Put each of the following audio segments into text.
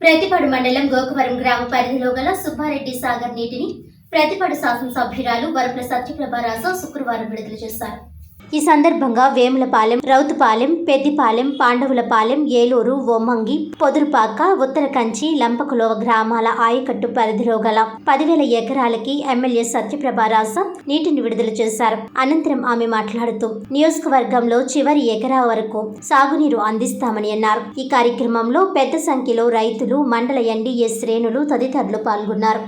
ప్రతిపాడు మండలం గోకవరం గ్రామ పరిధిలో గల సుబ్బారెడ్డి సాగర్ నీటిని ప్రతిపాడు శాసనసభ్యురాలు వరపుల సత్యప్రభారాజు శుక్రవారం విడుదల చేశారు. ఈ సందర్భంగా వేములపాలెం రౌతుపాలెం పెద్దిపాలెం పాండవులపాలెం ఏలూరు ఒమ్మంగి పొదురుపాక ఉత్తర కంచి లంపకులోవ గ్రామాల ఆయకట్టు పరిధిలో గల పదివేల ఎకరాలకి ఎమ్మెల్యే సత్యప్రభారాజ నీటిని విడుదల చేశారు. అనంతరం ఆమె మాట్లాడుతూ నియోజకవర్గంలో చివరి ఎకరా వరకు సాగునీరు అందిస్తామని అన్నారు. ఈ కార్యక్రమంలో పెద్ద సంఖ్యలో రైతులు మండల ఎన్డీఏ శ్రేణులు తదితరులు పాల్గొన్నారు.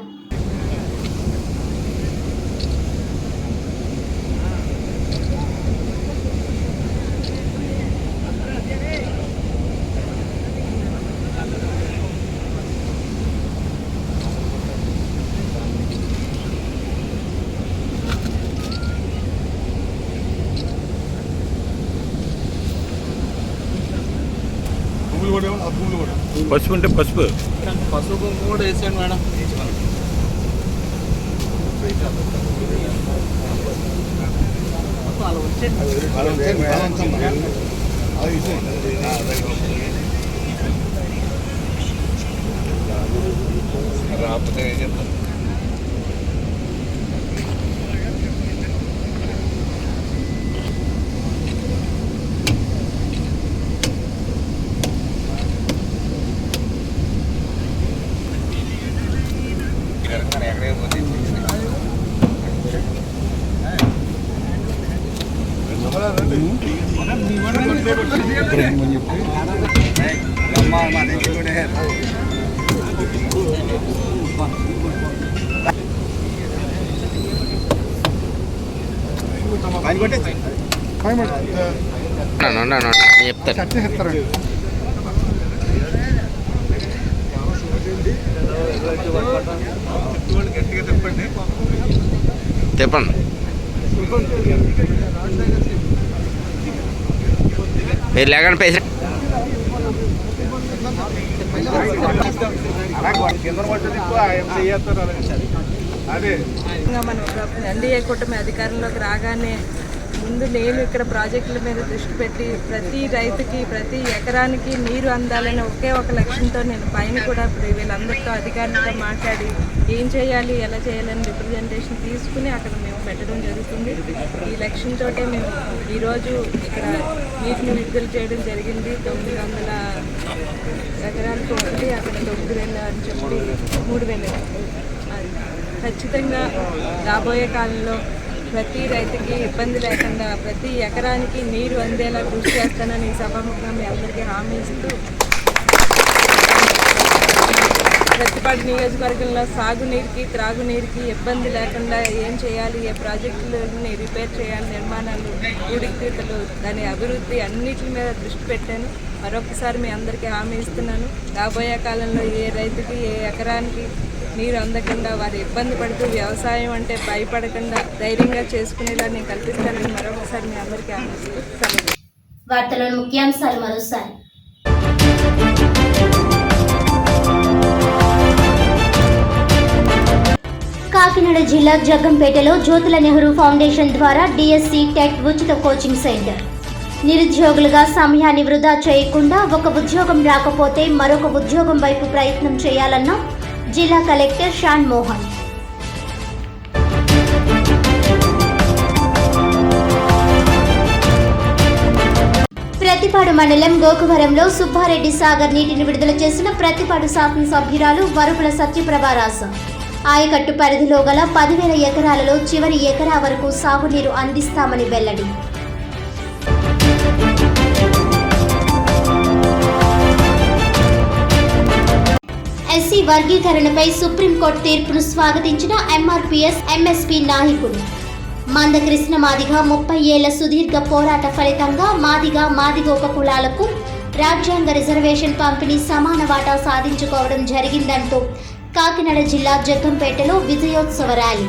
కూడా ఆ పువ్వులు కూడా పసుపు అంటే పసుపు పసుపు కూడా వేసాను మేడం అలా వచ్చేది అలా ఉంచండి, అలా ఉంచమ్మా. అలా ఇచ్చేయండి. రాకపోతే ఏం చెప్తాను చెప్తాను. చెప్తారండి. చెప్పండి. మీరు లేకుండా పైసలు అదే మనం ఎన్డీఏ కూటమి అధికారంలోకి రాగానే ముందు నేను ఇక్కడ ప్రాజెక్టుల మీద దృష్టి పెట్టి ప్రతి రైతుకి ప్రతి ఎకరానికి నీరు అందాలని ఒకే ఒక లక్ష్యంతో నేను పైన కూడా ఇప్పుడు వీళ్ళందరితో అధికారులతో మాట్లాడి ఏం చేయాలి ఎలా చేయాలని రిప్రజెంటేషన్ తీసుకుని అక్కడ మేము పెట్టడం జరుగుతుంది. ఈ లక్ష్యంతో మేము ఈరోజు ఇక్కడ నీటిని విడుదల చేయడం జరిగింది. తొమ్మిది వందల ఎకరాలకు ఒకటి అక్కడ తొమ్మిది వేల అని చెప్పి మూడు వేల. అది ఖచ్చితంగా రాబోయే కాలంలో ప్రతి రైతుకి ఇబ్బంది లేకుండా ప్రతి ఎకరానికి నీరు అందేలా కృషి చేస్తానని సభాముఖంగా మీ అందరికీ హామీ ఇస్తూ ప్రతిపాడు నియోజకవర్గంలో సాగునీరుకి త్రాగునీరుకి ఇబ్బంది లేకుండా ఏం చేయాలి ఏ ప్రాజెక్టులని రిపేర్ చేయాలి నిర్మాణాలు పూడికతీతలు దాని అభివృద్ధి అన్నిటి మీద దృష్టి పెట్టాను. మరొకసారి మీ అందరికీ హామీ ఇస్తున్నాను. రాబోయే కాలంలో ఏ రైతుకి ఏ ఎకరానికి నీరు అందకుండా వారు ఇబ్బంది పడుతూ వ్యవసాయం అంటే భయపడకుండా ధైర్యంగా చేసుకునేలా నేను కల్పిస్తానని మరొకసారి మీ అందరికీ హామీ ఇస్తూ ముఖ్యాంశాలు మరోసారి. కాకినాడ జిల్లా జగ్గంపేటలో జ్యోతుల నెహ్రూ ఫౌండేషన్ ద్వారా డిఎస్సి టెట్ ఉచిత కోచింగ్ సెంటర్. నిరుద్యోగులుగా సమయాన్ని వృధా చేయకుండా ఒక ఉద్యోగం రాకపోతే మరొక ఉద్యోగం వైపు ప్రయత్నం చేయాలన్న జిల్లా కలెక్టర్ షాన్ మోహన్. ప్రతిపాడు మండలం గోకువరంలో సుబ్బారెడ్డి సాగర్ నీటిని విడుదల చేసిన ప్రతిపాడు శాసనసభ్యురాలు వరుపుల సత్యప్రభారాజ. ఆయకట్టు పరిధిలో గల పదివేల ఎకరాలలో చివరి ఎకరా వరకు సాగునీరు అందిస్తామని వెల్లడి. ఎస్సీ వర్గీకరణపై సుప్రీంకోర్టు తీర్పును స్వాగతించిన ఎంఆర్పీఎస్ ఎంఎస్పీ నాయకుడు. మందకృష్ణ మాదిగ ముప్పై ఏళ్ళ సుదీర్ఘ పోరాట ఫలితంగా మాదిగ మాదిగ ఉపకులాలకు రాజ్యాంగ రిజర్వేషన్ పంపిణీ సమాన వాటా సాధించుకోవడం జరిగిందంటూ కాకినాడ జిల్లా జగ్గంపేటలో విజయోత్సవ ర్యాలీ.